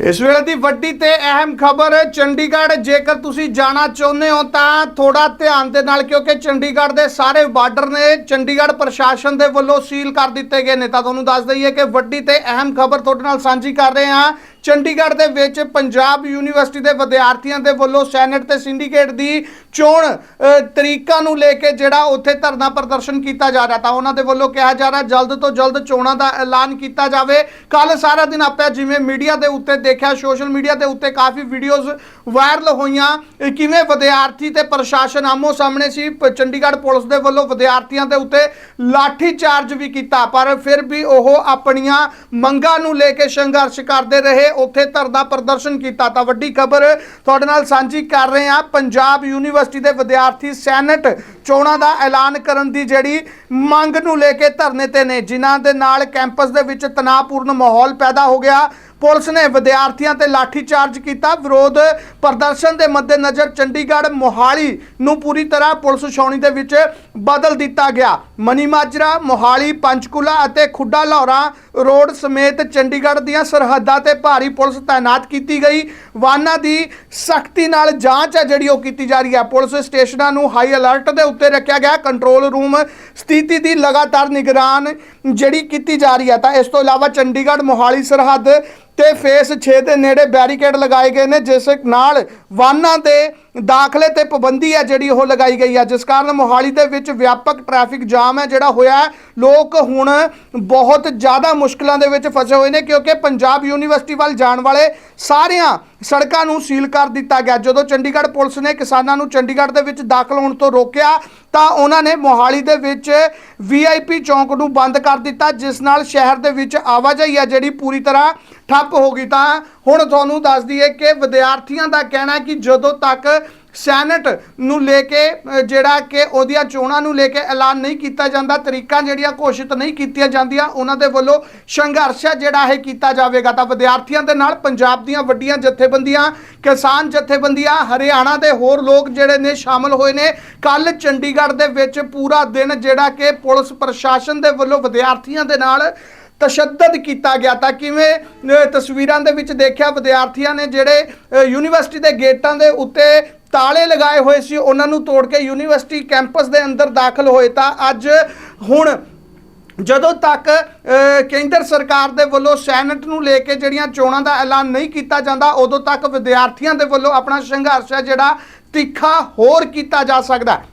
ਇਸ ਵੇਲੇ ਦੀ ਵੱਡੀ ਤੇ ਅਹਿਮ ਖਬਰ, ਚੰਡੀਗੜ੍ਹ, ਜੇਕਰ ਤੁਸੀਂ ਜਾਣਾ ਚਾਹੁੰਦੇ ਹੋ ਤਾਂ ਥੋੜਾ ਧਿਆਨ ਦੇ ਨਾਲ, ਕਿਉਂਕਿ ਚੰਡੀਗੜ੍ਹ ਦੇ ਸਾਰੇ ਬਾਰਡਰ ਨੇ ਚੰਡੀਗੜ੍ਹ ਪ੍ਰਸ਼ਾਸਨ ਦੇ ਵੱਲੋਂ ਸੀਲ ਕਰ ਦਿੱਤੇ ਗਏ ਨੇ। ਤਾਂ ਤੁਹਾਨੂੰ ਦੱਸ ਦਈਏ ਕਿ ਵੱਡੀ ਤੇ ਅਹਿਮ ਖਬਰ ਤੁਹਾਡੇ ਨਾਲ ਸਾਂਝੀ ਕਰ ਰਹੇ ਹਾਂ। ਚੰਡੀਗੜ੍ਹ ਦੇ ਵਿੱਚ ਪੰਜਾਬ ਯੂਨੀਵਰਸਿਟੀ ਦੇ ਵਿਦਿਆਰਥੀਆਂ ਦੇ ਵੱਲੋਂ ਸੈਨੇਟ ਤੇ ਸਿੰਡੀਕੇਟ ਦੀ ਚੋਣ ਤਰੀਕਾਂ ਨੂੰ ਲੈ ਕੇ ਜਿਹੜਾ ਉੱਥੇ ਧਰਨਾ ਪ੍ਰਦਰਸ਼ਨ ਕੀਤਾ ਜਾ ਰਿਹਾ ਤਾਂ ਉਹਨਾਂ ਦੇ ਵੱਲੋਂ ਕਿਹਾ ਜਾ ਰਿਹਾ ਜਲਦ ਤੋਂ ਜਲਦ ਚੋਣਾਂ ਦਾ ਐਲਾਨ ਕੀਤਾ ਜਾਵੇ। ਕੱਲ ਸਾਰਾ ਦਿਨ ਆਪਾਂ ਜਿਵੇਂ ਮੀਡੀਆ ਦੇ ਉੱਤੇ ਦੇਖਿਆ, ਸੋਸ਼ਲ ਮੀਡੀਆ ਦੇ ਉੱਤੇ ਕਾਫੀ ਵੀਡੀਓਜ਼ ਵਾਇਰਲ ਹੋਈਆਂ। ਕਿਵੇਂ ਵਿਦਿਆਰਥੀ ਤੇ ਪ੍ਰਸ਼ਾਸਨ ਆਮੋ ਸਾਹਮਣੇ ਸੀ, ਪ- ਚੰਡੀਗੜ੍ਹ ਪੁਲਿਸ ਦੇ ਵੱਲੋਂ ਵਿਦਿਆਰਥੀਆਂ ਦੇ ਉੱਤੇ ਲਾਠੀ ਚਾਰਜ ਵੀ ਕੀਤਾ, ਪਰ ਫਿਰ ਵੀ ਉਹ ਆਪਣੀਆਂ ਮੰਗਾਂ ਨੂੰ ਲੈ ਕੇ ਸੰਘਰਸ਼ ਕਰਦੇ ਰਹੇ। ਉੱਥੇ ਧਰਨਾ ਪ੍ਰਦਰਸ਼ਨ ਕੀਤਾ। ਤਾਂ ਵੱਡੀ ਖਬਰ ਤੁਹਾਡੇ ਨਾਲ ਸਾਂਝੀ ਕਰ ਰਹੇ ਹਾਂ। ਪੰਜਾਬ ਯੂਨੀਵਰਸਿਟੀ ਦੇ ਵਿਦਿਆਰਥੀ ਸੈਨੇਟ ਚੋਣਾਂ ਦਾ ਐਲਾਨ ਕਰਨ ਦੀ ਜਿਹੜੀ ਮੰਗ ਨੂੰ ਲੈ ਕੇ ਧਰਨੇ ਤੇ ਨੇ। ਜਿਨ੍ਹਾਂ ਦੇ ਨਾਲ ਕੈਂਪਸ ਦੇ ਵਿੱਚ ਤਣਾਅਪੂਰਨ ਮਾਹੌਲ ਪੈਦਾ ਹੋ ਗਿਆ। ਪੁਲਿਸ ਨੇ ਵਿਦਿਆਰਥੀਆਂ ਤੇ ਲਾਠੀਚਾਰਜ ਕੀਤਾ। ਵਿਰੋਧ ਪ੍ਰਦਰਸ਼ਨ ਦੇ ਮੱਦੇਨਜ਼ਰ ਚੰਡੀਗੜ੍ਹ ਮੋਹਾਲੀ ਨੂੰ ਪੂਰੀ ਤਰ੍ਹਾਂ ਪੁਲਿਸ ਛਾਉਣੀ ਦੇ ਵਿੱਚ ਬਦਲ ਦਿੱਤਾ ਗਿਆ। ਮਨੀ ਮਾਜਰਾ, ਮੋਹਾਲੀ, ਪੰਚਕੂਲਾ ਅਤੇ ਖੁੱਡਾ ਲਾਹੌਰਾ ਰੋਡ ਸਮੇਤ ਚੰਡੀਗੜ੍ਹ ਦੀਆਂ ਸਰਹੱਦਾਂ ਤੇ ਭਾਰੀ ਪੁਲਿਸ ਤਾਇਨਾਤ ਕੀਤੀ ਗਈ। ਵਾਹਨਾਂ ਦੀ ਸਖਤੀ ਨਾਲ ਜਾਂਚ ਹੈ ਜਿਹੜੀ ਉਹ ਕੀਤੀ ਜਾ ਰਹੀ ਹੈ। ਪੁਲਿਸ ਸਟੇਸ਼ਨਾਂ ਨੂੰ ਹਾਈ ਅਲਰਟ ਦੇ ਉੱਤੇ ਰੱਖਿਆ ਗਿਆ। ਕੰਟਰੋਲ ਰੂਮ ਸਥਿਤੀ ਦੀ ਲਗਾਤਾਰ ਨਿਗਰਾਨ ਜਿਹੜੀ ਕੀਤੀ ਜਾ ਰਹੀ ਹੈ। ਤਾਂ ਇਸ ਤੋਂ ਇਲਾਵਾ ਚੰਡੀਗੜ੍ਹ ਮੋਹਾਲੀ ਸਰਹੱਦ ਤੇ ਫੇਸ 6 ਦੇ ਨੇੜੇ ਬੈਰੀਕੇਡ ਲਗਾਏ ਗਏ ਨੇ ਜਿਸ ਨਾਲ ਵਾਹਨਾਂ ਦੇ ਦਾਖਲੇ ਤੇ ਪਾਬੰਦੀ ਹੈ ਜਿਹੜੀ ਉਹ ਲਗਾਈ ਗਈ ਹੈ, ਜਿਸ ਕਾਰਨ ਮੋਹਾਲੀ ਦੇ ਵਿੱਚ ਵਿਆਪਕ ਟ੍ਰੈਫਿਕ ਜਾਮ ਹੈ ਜਿਹੜਾ ਹੋਇਆ ਲੋਕ ਹੁਣ ਬਹੁਤ ਜ਼ਿਆਦਾ ਮੁਸ਼ਕਲਾਂ ਦੇ ਵਿੱਚ ਫਸੇ ਹੋਏ ਨੇ, ਕਿਉਂਕਿ ਪੰਜਾਬ ਯੂਨੀਵਰਸਿਟੀ ਵੱਲ ਜਾਣ ਵਾਲੇ ਸਾਰੀਆਂ ਸੜਕਾਂ ਨੂੰ ਸੀਲ ਕਰ ਦਿੱਤਾ ਗਿਆ। ਜਦੋਂ ਚੰਡੀਗੜ੍ਹ ਪੁਲਿਸ ਨੇ ਕਿਸਾਨਾਂ ਨੂੰ ਚੰਡੀਗੜ੍ਹ ਦੇ ਵਿੱਚ ਦਾਖਲ ਹੋਣ ਤੋਂ ਰੋਕਿਆ, ਤਾਂ ਉਹਨਾਂ ਨੇ ਮੋਹਾਲੀ ਦੇ ਵਿੱਚ ਵੀਆਈਪੀ ਚੌਂਕ ਨੂੰ ਬੰਦ ਕਰ ਦਿੱਤਾ, ਜਿਸ ਨਾਲ ਸ਼ਹਿਰ ਦੇ ਵਿੱਚ ਆਵਾਜਾਈ ਹੈ ਜਿਹੜੀ ਪੂਰੀ ਤਰ੍ਹਾਂ ਠੱਪ ਹੋ ਗਈ। ਤਾਂ ਹੁਣ ਤੁਹਾਨੂੰ ਦੱਸ ਦਈਏ ਕਿ ਵਿਦਿਆਰਥੀਆਂ ਦਾ ਕਹਿਣਾ ਕਿ ਜਦੋਂ ਤੱਕ ਸੈਨੇਟ ਨੂੰ ਲੈ ਕੇ ਜਿਹੜਾ ਕਿ ਉਹਦੀਆਂ ਚੋਣਾਂ ਨੂੰ ਲੈ ਕੇ ਐਲਾਨ ਨਹੀਂ ਕੀਤਾ ਜਾਂਦਾ, ਤਰੀਕਾਂ ਜਿਹੜੀਆਂ ਘੋਸ਼ਿਤ ਨਹੀਂ ਕੀਤੀਆਂ ਜਾਂਦੀਆਂ, ਉਹਨਾਂ ਦੇ ਵੱਲੋਂ ਸੰਘਰਸ਼ ਜਿਹੜਾ ਇਹ ਕੀਤਾ ਜਾਵੇਗਾ। ਤਾਂ ਵਿਦਿਆਰਥੀਆਂ ਦੇ ਨਾਲ ਪੰਜਾਬ ਦੀਆਂ ਵੱਡੀਆਂ ਜਥੇਬੰਦੀਆਂ, ਕਿਸਾਨ ਜਥੇਬੰਦੀਆਂ, ਹਰਿਆਣਾ ਦੇ ਹੋਰ ਲੋਕ ਜਿਹੜੇ ਨੇ ਸ਼ਾਮਲ ਹੋਏ ਨੇ। ਕੱਲ ਚੰਡੀਗੜ੍ਹ ਦੇ ਵਿੱਚ ਪੂਰਾ ਦਿਨ ਜਿਹੜਾ ਕਿ ਪੁਲਿਸ ਪ੍ਰਸ਼ਾਸਨ ਦੇ ਵੱਲੋਂ ਵਿਦਿਆਰਥੀਆਂ ਦੇ ਨਾਲ ਤਸ਼ੱਦਦ ਕੀਤਾ ਗਿਆ ਤਾਂ ਕਿਵੇਂ ਤਸਵੀਰਾਂ ਦੇ ਵਿੱਚ ਦੇਖਿਆ ਵਿਦਿਆਰਥੀਆਂ ਨੇ ਜਿਹੜੇ ਯੂਨੀਵਰਸਿਟੀ ਦੇ ਗੇਟਾਂ ਦੇ ਉੱਤੇ ਤਾਲੇ ਲਗਾਏ ਹੋਏ ਸੀ, ਉਹਨਾਂ ਨੂੰ ਤੋੜ ਕੇ ਯੂਨੀਵਰਸਿਟੀ ਕੈਂਪਸ ਦੇ ਅੰਦਰ ਦਾਖਲ ਹੋਏ ਤਾਂ ਅੱਜ ਹੁਣ ਜਦੋਂ ਤੱਕ ਕੇਂਦਰ ਸਰਕਾਰ ਦੇ ਵੱਲੋਂ ਸੈਨੇਟ ਨੂੰ ਲੈ ਕੇ ਜਿਹੜੀਆਂ ਚੋਣਾਂ ਦਾ ਐਲਾਨ ਨਹੀਂ ਕੀਤਾ ਜਾਂਦਾ, ਉਦੋਂ ਤੱਕ ਵਿਦਿਆਰਥੀਆਂ ਦੇ ਵੱਲੋਂ ਆਪਣਾ ਸੰਘਰਸ਼ ਹੈ ਜਿਹੜਾ ਤਿੱਖਾ ਹੋਰ ਕੀਤਾ ਜਾ ਸਕਦਾ ਹੈ।